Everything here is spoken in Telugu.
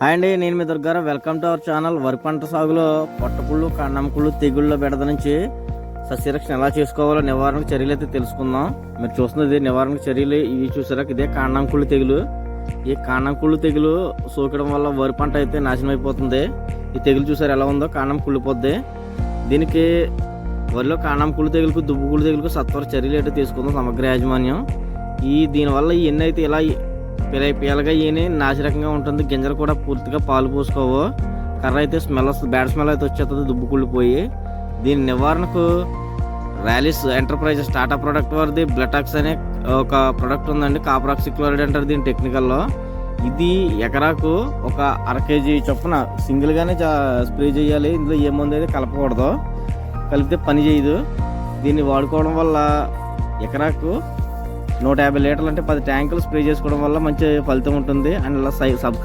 హాయ్ అండి నేను మీ Durgarao. Welcome to our channel వరి పంట సాగులో పొట్టపుళ్ళు కాండంకుళ్ళు తెగుళ్ళ బెడద నుంచి సస్యరక్షణ ఎలా చేసుకోవాలో నివారణకు చర్యలు అయితే తెలుసుకుందాం. మీరు చూస్తున్నది నివారణకు చర్యలు. ఇవి చూసారా ఇదే కాండంకుళ్ళు తెగులు. ఈ కాండంకుళ్ళు తెగులు సోకడం వల్ల వరి పంట అయితే నాశనం అయిపోతుంది. ఈ తెగులు చూసారు ఎలా ఉందో? కాండం కుళ్ళిపోద్ది. దీనికి వరిలో కాండం కుళ్ళు తెగులకు దుబ్బు కుళ్ళు తెగులకు సత్వర చర్యలు అయితే తీసుకుందాం సమగ్ర యాజమాన్యం. ఈ దీనివల్ల ఈ ఎన్ని అయితే ఇలా పిలై పీలగా ఈయన నాసిరకంగా ఉంటుంది. గింజలు కూడా పూర్తిగా పాలు పోసుకోవు. కర్ర అయితే స్మెల్ వస్తుంది. బ్యాడ్ స్మెల్ అయితే వచ్చేస్తుంది. దుబ్బు కుళ్ళిపోయి. దీని నివారణకు ర్యాలీస్ ఎంటర్ప్రైజెస్ టాటా ప్రోడక్ట్ వారిది. బ్లటాక్స్ అనే ఒక ప్రోడక్ట్ ఉందండి. కాపరాక్సిక్లోరైడ్ అంటారు దీని టెక్నికల్లో. ఇది ఎకరాకు ఒక అర కేజీ చొప్పున సింగిల్గానే స్ప్రే చేయాలి. ఇందులో ఏ మందు అయితే కలపకూడదు. కలిపితే పని చేయదు. దీన్ని వాడుకోవడం వల్ల ఎకరాకు నూట యాభై లీటర్లు అంటే పది ట్యాంకులు స్ప్రే చేసుకోవడం వల్ల మంచి ఫలితం ఉంటుంది. అండ్ ఇలా సబ్స్క్రైబ్